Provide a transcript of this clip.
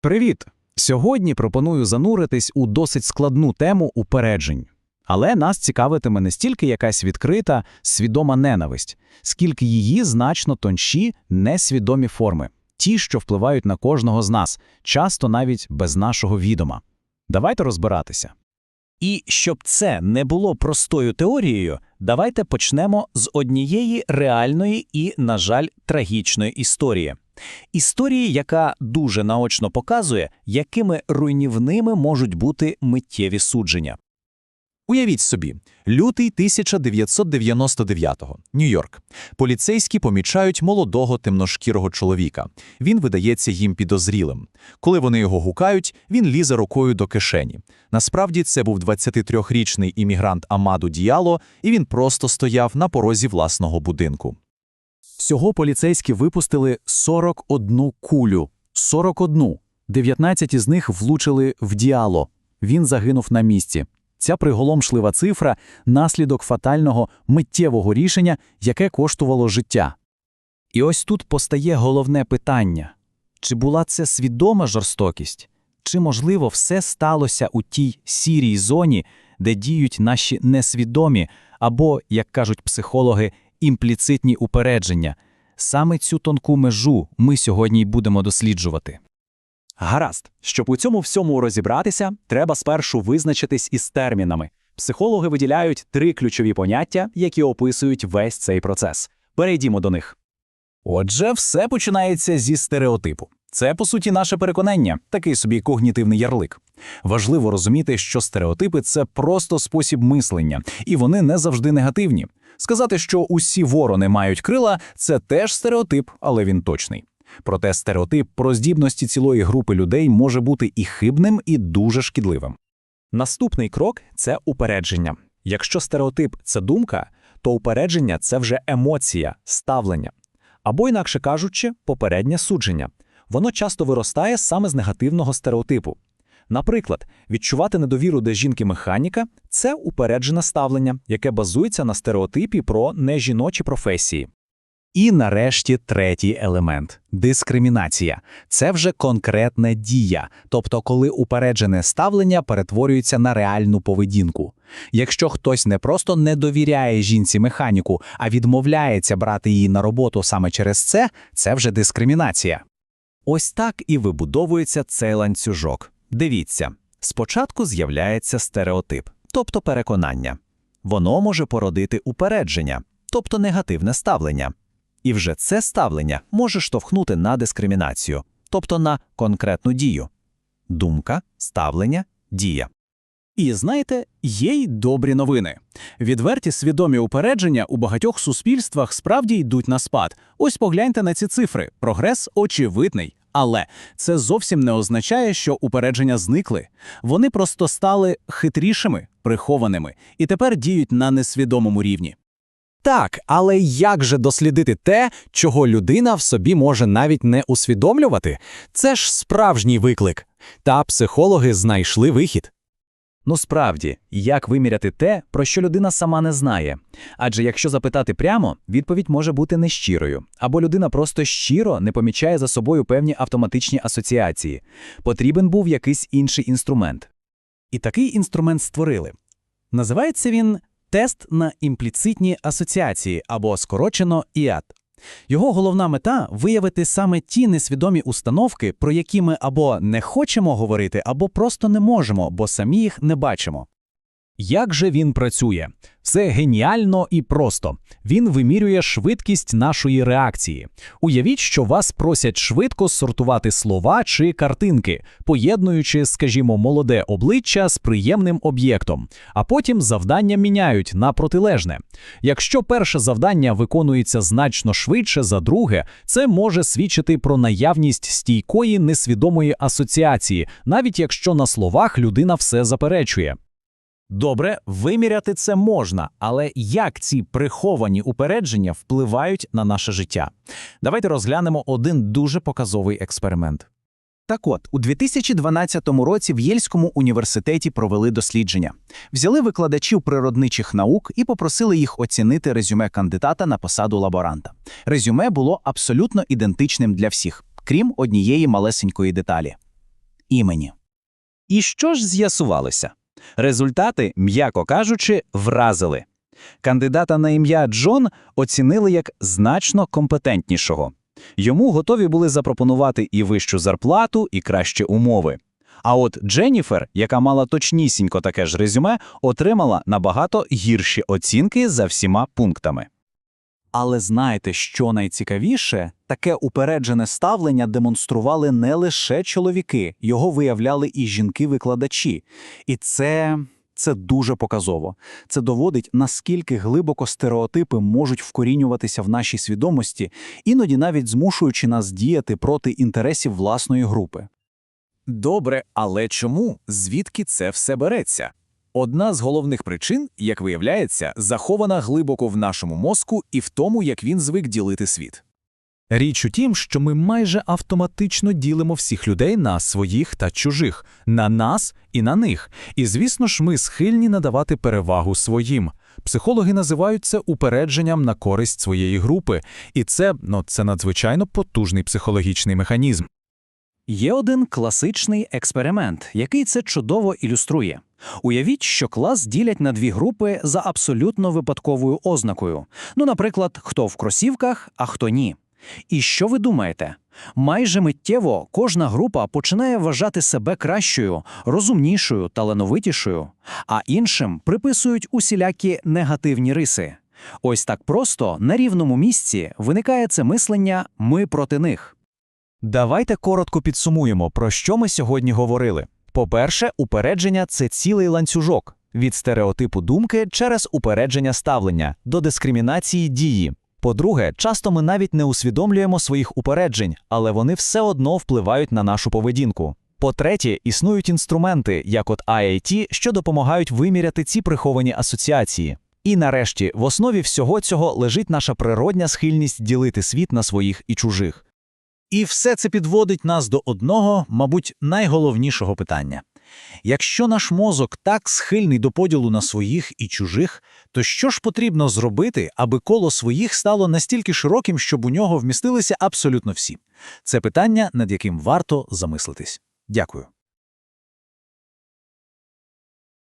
Привіт! Сьогодні пропоную зануритись у досить складну тему упереджень. Але нас цікавитиме не стільки якась відкрита, свідома ненависть, скільки її значно тонші, несвідомі форми, ті, що впливають на кожного з нас, часто навіть без нашого відома. Давайте розбиратися. І щоб це не було простою теорією, давайте почнемо з однієї реальної і, на жаль, трагічної історії. Історії, яка дуже наочно показує, якими руйнівними можуть бути миттєві судження. Уявіть собі, лютий 1999-го, Нью-Йорк. Поліцейські помічають молодого темношкірого чоловіка. Він видається їм підозрілим. Коли вони його гукають, він лізе рукою до кишені. Насправді це був 23-річний іммігрант Амаду Діало, і він просто стояв на порозі власного будинку. Всього поліцейські випустили 41 кулю. 41. 19 із них влучили в діало. Він загинув на місці. Ця приголомшлива цифра – наслідок фатального миттєвого рішення, яке коштувало життя. І ось тут постає головне питання. Чи була це свідома жорстокість? Чи, можливо, все сталося у тій сірій зоні, де діють наші несвідомі або, як кажуть психологи, імпліцитні упередження? Саме цю тонку межу ми сьогодні й будемо досліджувати. Гаразд, щоб у цьому всьому розібратися, треба спершу визначитись із термінами. Психологи виділяють три ключові поняття, які описують весь цей процес. Перейдімо до них. Отже, все починається зі стереотипу. Це, по суті, наше переконання, такий собі когнітивний ярлик. Важливо розуміти, що стереотипи це просто спосіб мислення, і вони не завжди негативні. Сказати, що усі ворони мають крила, це теж стереотип, але він точний. Проте стереотип про здібності цілої групи людей може бути і хибним, і дуже шкідливим. Наступний крок це упередження. Якщо стереотип це думка, то упередження це вже емоція, ставлення. Або, інакше кажучи, попереднє судження. Воно часто виростає саме з негативного стереотипу. Наприклад, відчувати недовіру до жінки-механіка це упереджене ставлення, яке базується на стереотипі про нежіночі професії. І нарешті третій елемент дискримінація. Це вже конкретна дія, тобто коли упереджене ставлення перетворюється на реальну поведінку. Якщо хтось не просто не довіряє жінці механіку, а відмовляється брати її на роботу саме через це, це вже дискримінація. Ось так і вибудовується цей ланцюжок. Дивіться, спочатку з'являється стереотип, тобто переконання. Воно може породити упередження, тобто негативне ставлення. І вже це ставлення може штовхнути на дискримінацію, тобто на конкретну дію. Думка, ставлення, дія. І знаєте, є й добрі новини. Відверті свідомі упередження у багатьох суспільствах справді йдуть на спад. Ось погляньте на ці цифри. Прогрес очевидний. Але це зовсім не означає, що упередження зникли. Вони просто стали хитрішими, прихованими і тепер діють на несвідомому рівні. Так, але як же дослідити те, чого людина в собі може навіть не усвідомлювати? Це ж справжній виклик. Та психологи знайшли вихід. Ну справді, як виміряти те, про що людина сама не знає? Адже якщо запитати прямо, відповідь може бути нещирою, або людина просто щиро не помічає за собою певні автоматичні асоціації. Потрібен був якийсь інший інструмент. І такий інструмент створили. Називається він тест на імпліцитні асоціації або скорочено ІАД. Його головна мета виявити саме ті несвідомі установки, про які ми або не хочемо говорити, або просто не можемо, бо самі їх не бачимо. Як же він працює? Все геніально і просто. Він вимірює швидкість нашої реакції. Уявіть, що вас просять швидко сортувати слова чи картинки, поєднуючи, скажімо, молоде обличчя з приємним об'єктом, а потім завдання міняють на протилежне. Якщо перше завдання виконується значно швидше за друге, це може свідчити про наявність стійкої несвідомої асоціації, навіть якщо на словах людина все заперечує. Добре, виміряти це можна, але як ці приховані упередження впливають на наше життя? Давайте розглянемо один дуже показовий експеримент. Так от, у 2012 році в Єльському університеті провели дослідження. Взяли викладачів природничих наук і попросили їх оцінити резюме кандидата на посаду лаборанта. Резюме було абсолютно ідентичним для всіх, крім однієї малесенької деталі. імені. І що ж з'ясувалося? Результати, м'яко кажучи, вразили. Кандидата на ім'я Джон оцінили як значно компетентнішого. Йому готові були запропонувати і вищу зарплату, і кращі умови. А от Дженніфер, яка мала точнісінько таке ж резюме, отримала набагато гірші оцінки за всіма пунктами. Але знаєте, що найцікавіше? Таке упереджене ставлення демонстрували не лише чоловіки, його виявляли і жінки-викладачі. І це, це дуже показово. Це доводить, наскільки глибоко стереотипи можуть вкорінюватися в нашій свідомості, іноді навіть змушуючи нас діяти проти інтересів власної групи. Добре, але чому? Звідки це все береться? Одна з головних причин, як виявляється, захована глибоко в нашому мозку і в тому, як він звик ділити світ. Річ у тім, що ми майже автоматично ділимо всіх людей на своїх та чужих, на нас і на них. І, звісно ж, ми схильні надавати перевагу своїм. Психологи називають це упередженням на користь своєї групи, і це, ну, це надзвичайно потужний психологічний механізм. Є один класичний експеримент, який це чудово ілюструє. Уявіть, що клас ділять на дві групи за абсолютно випадковою ознакою. Ну, наприклад, хто в кросівках, а хто ні. І що ви думаєте? Майже миттєво кожна група починає вважати себе кращою, розумнішою, талановитішою, а іншим приписують усілякі негативні риси. Ось так просто на рівному місці виникає це мислення «ми проти них». Давайте коротко підсумуємо, про що ми сьогодні говорили. По-перше, упередження це цілий ланцюжок від стереотипу думки через упередження ставлення до дискримінації дії. По-друге, часто ми навіть не усвідомлюємо своїх упереджень, але вони все одно впливають на нашу поведінку. По-третє, існують інструменти, як от IAT, що допомагають виміряти ці приховані асоціації. І нарешті, в основі всього цього лежить наша природня схильність ділити світ на своїх і чужих. І все це підводить нас до одного, мабуть, найголовнішого питання. Якщо наш мозок так схильний до поділу на своїх і чужих, то що ж потрібно зробити, аби коло своїх стало настільки широким, щоб у нього вмістилися абсолютно всі? Це питання, над яким варто замислитись. Дякую.